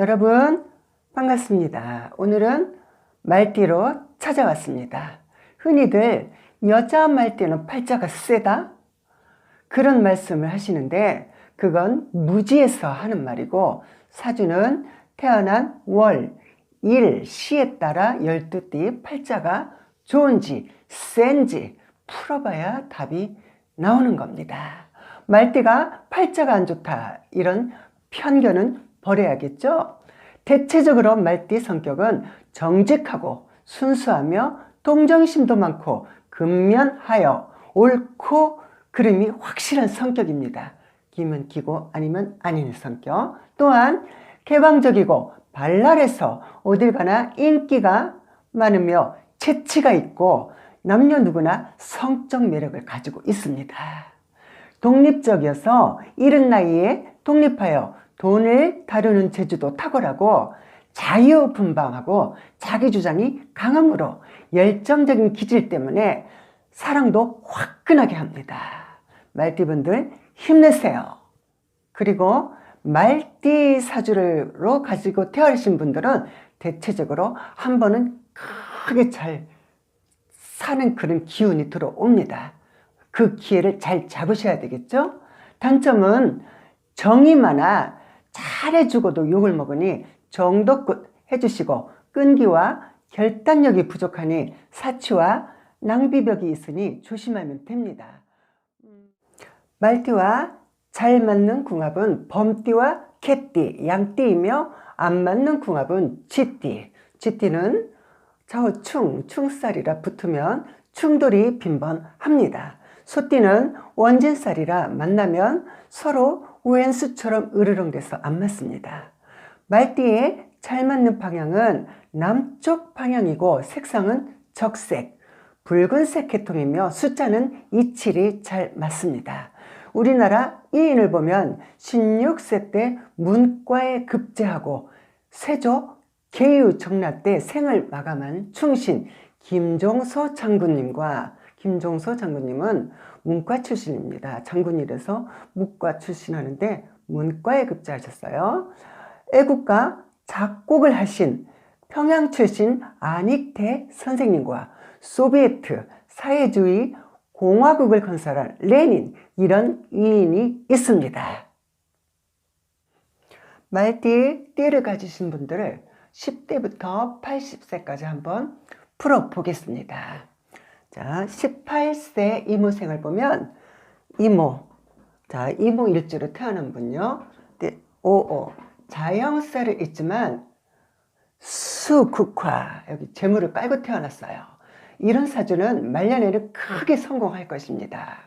여러분 반갑습니다. 오늘은 말띠로 찾아왔습니다. 흔히들 여자 말띠는 팔자가 세다 그런 말씀을 하시는데 그건 무지에서 하는 말이고 사주는 태어난 월, 일, 시에 따라 12띠 팔자가 좋은지 센지 풀어봐야 답이 나오는 겁니다. 말띠가 팔자가 안 좋다 이런 편견은 버려야겠죠. 대체적으로 말띠 성격은 정직하고 순수하며 동정심도 많고 근면하여 옳고 그름이 확실한 성격입니다. 기면 기고 아니면 아닌 성격. 또한 개방적이고 발랄해서 어딜 가나 인기가 많으며 재치가 있고 남녀 누구나 성적 매력을 가지고 있습니다. 독립적이어서 이른 나이에 독립하여 돈을 다루는 재주도 탁월하고 자유분방하고 자기 주장이 강함으로 열정적인 기질 때문에 사랑도 화끈하게 합니다. 말띠분들 힘내세요. 그리고 말띠 사주로 가지고 태어나신 분들은 대체적으로 한 번은 크게 잘 사는 그런 기운이 들어옵니다. 그 기회를 잘 잡으셔야 되겠죠? 단점은 정이 많아 잘해주고도 욕을 먹으니 정도껏 해주시고 끈기와 결단력이 부족하니 사치와 낭비벽이 있으니 조심하면 됩니다. 말띠와 잘 맞는 궁합은 범띠와 개띠, 양띠이며 안 맞는 궁합은 쥐띠. 쥐띠는 좌우 충, 충살이라 붙으면 충돌이 빈번합니다. 소띠는 원진살이라 만나면 서로 우엔수처럼 으르렁대서 안 맞습니다. 말띠에 잘 맞는 방향은 남쪽 방향이고 색상은 적색, 붉은색 계통이며 숫자는 27이 잘 맞습니다. 우리나라 이인을 보면 16세 때 문과에 급제하고 세조 개유 정라 때 생을 마감한 충신 김종서 장군님과 김종서 장군님은 문과 출신입니다. 장군이라서 문과 출신하는데 문과에 급제하셨어요. 애국가 작곡을 하신 평양 출신 안익태 선생님과 소비에트 사회주의 공화국을 건설한 레닌 이런 위인이 있습니다. 말띠 띠를 가지신 분들을 10대부터 80세까지 한번 풀어보겠습니다. 자, 18세 이모생을 보면 이모, 자, 이모 일주로 태어난 분요. 네, 오오, 자영살을 있지만 수국화, 여기 재물을 깔고 태어났어요. 이런 사주는 말년에는 크게 성공할 것입니다.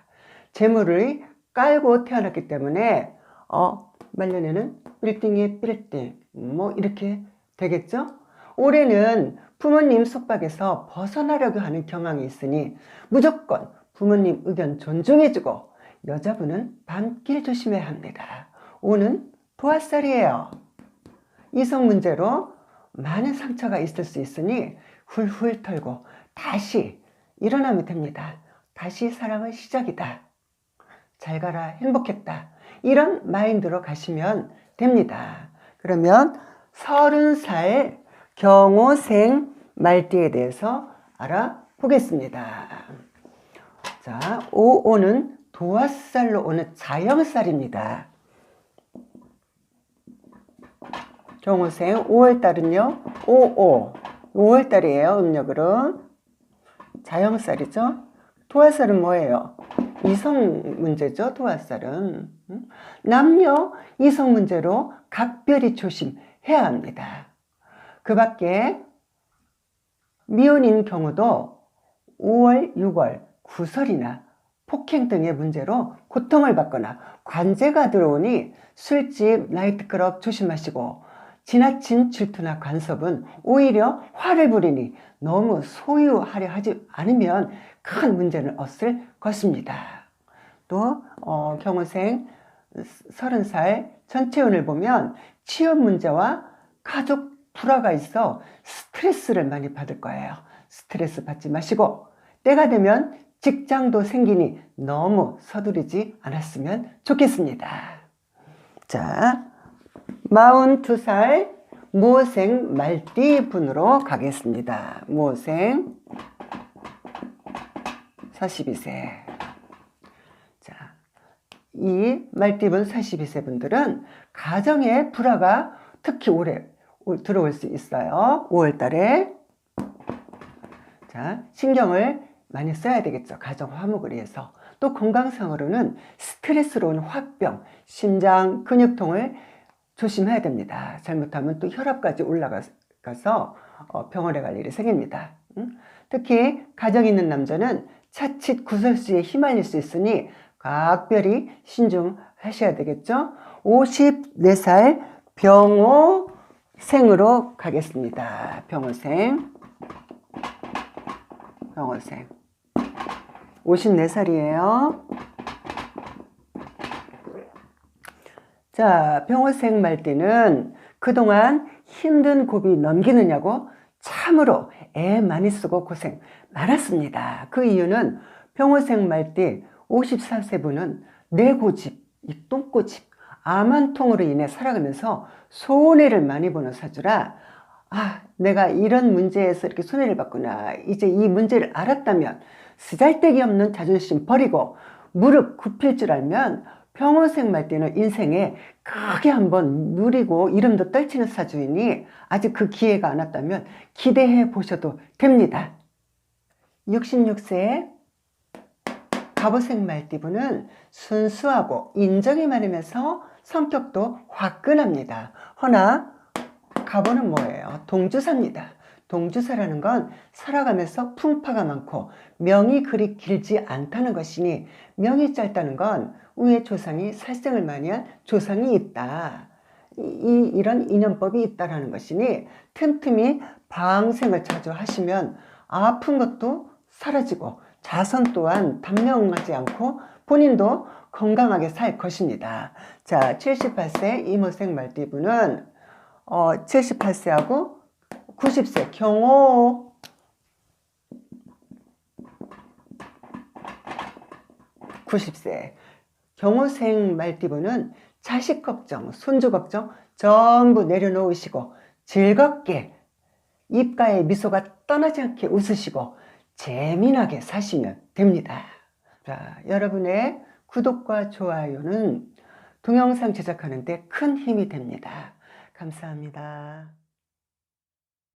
재물을 깔고 태어났기 때문에 어, 말년에는 빌딩에 빌딩 뭐 이렇게 되겠죠? 올해는 부모님 속박에서 벗어나려고 하는 경향이 있으니 무조건 부모님 의견 존중해주고 여자분은 밤길 조심해야 합니다. 오는 도화살이에요. 이성 문제로 많은 상처가 있을 수 있으니 훌훌 털고 다시 일어나면 됩니다. 다시 사랑은 시작이다. 잘 가라, 행복했다. 이런 마인드로 가시면 됩니다. 그러면 서른 살 경호생 말띠에 대해서 알아보겠습니다. 자, 55는 도화살로 오는 자영살입니다. 경호생 5월달은요, 55. 5월달이에요, 음력으로. 자영살이죠. 도화살은 뭐예요? 이성 문제죠, 도화살은. 남녀 이성 문제로 각별히 조심해야 합니다. 그 밖에 미혼인 경우도 5월, 6월, 구설이나 폭행 등의 문제로 고통을 받거나 관제가 들어오니 술집, 나이트클럽 조심하시고 지나친 질투나 간섭은 오히려 화를 부리니 너무 소유하려 하지 않으면 큰 문제는 없을 것입니다. 또 어, 경호생 30살 전체운을 보면 취업 문제와 가족 불화가 있어 스트레스를 많이 받을 거예요. 스트레스 받지 마시고 때가 되면 직장도 생기니 너무 서두르지 않았으면 좋겠습니다. 자, 42살 모생 말띠 분으로 가겠습니다. 모생 42세. 자, 이 말띠분 42세 분들은 가정의 불화가 특히 오래 오- 들어올 수 있어요. 5월 달에. 자, 신경을 많이 써야 되겠죠. 가정 화목을 위해서. 또 건강상으로는 스트레스로 온 화병, 심장 근육통을 조심해야 됩니다. 잘못하면 또 혈압까지 올라가서 어, 병원에 갈 일이 생깁니다. 음? 특히 가정 있는 남자는 차칫 구설수에 휘말릴 수 있으니 각별히 신중하셔야 되겠죠. 54살 병호 생으로 가겠습니다. 병호생. 병호생. 54살이에요. 자, 병호생 말띠는 그동안 힘든 고비 넘기느냐고 참으로 애 많이 쓰고 고생 많았습니다. 그 이유는 병호생 말띠 54세 분은 뇌고집, 이 똥꼬집, 암한통으로 인해 살아가면서 손해를 많이 보는 사주라 아, 내가 이런 문제에서 이렇게 손해를 봤구나. 이제 이 문제를 알았다면 쓰잘데기 없는 자존심 버리고 무릎 굽힐 줄 알면 평호생 말때는 인생에 크게 한번 누리고 이름도 떨치는 사주이니 아직 그 기회가 안 왔다면 기대해 보셔도 됩니다. 66세 갑오생 말띠분은 순수하고 인정이 많으면서 성격도 화끈합니다. 허나 갑오는 뭐예요? 동주사입니다. 동주사라는 건 살아가면서 풍파가 많고 명이 그리 길지 않다는 것이니 명이 짧다는 건 위의 조상이 살생을 많이 한 조상이 있다. 이, 이- 이런 인연법이 있다라는 것이니 틈틈이 방생을 자주 하시면 아픈 것도 사라지고 자손 또한 단명하지 않고 본인도 건강하게 살 것입니다. 자, 78세 이모생 말띠분은 어, 78세하고 90세 경호 90세 경호생 말띠분은 자식 걱정, 손주 걱정 전부 내려놓으시고 즐겁게 입가에 미소가 떠나지 않게 웃으시고 재미나게 사시면 됩니다. 자, 여러분의 구독과 좋아요는 동영상 제작하는 데 큰 힘이 됩니다. 감사합니다.